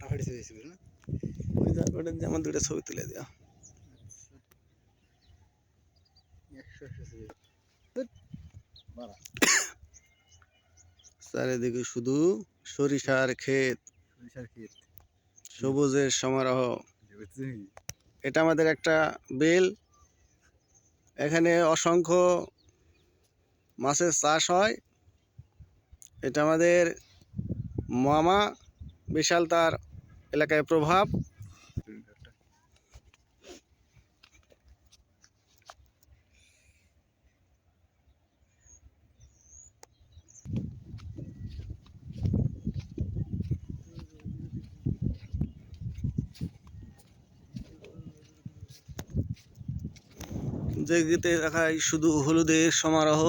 ফাটাফাটি না? ওই দুটো ছবি তুলে দেওয়া চারিদিকে শুধু সরিষার ক্ষেত। সবুজের সমারোহ। এটা আমাদের একটা বেল। এখানে অসংখ্য মাছের চাষ হয়। এটা আমাদের মামা বিশাল তার এলাকায় প্রভাব। যে গীতে দেখায় শুধু হলুদের সমারোহ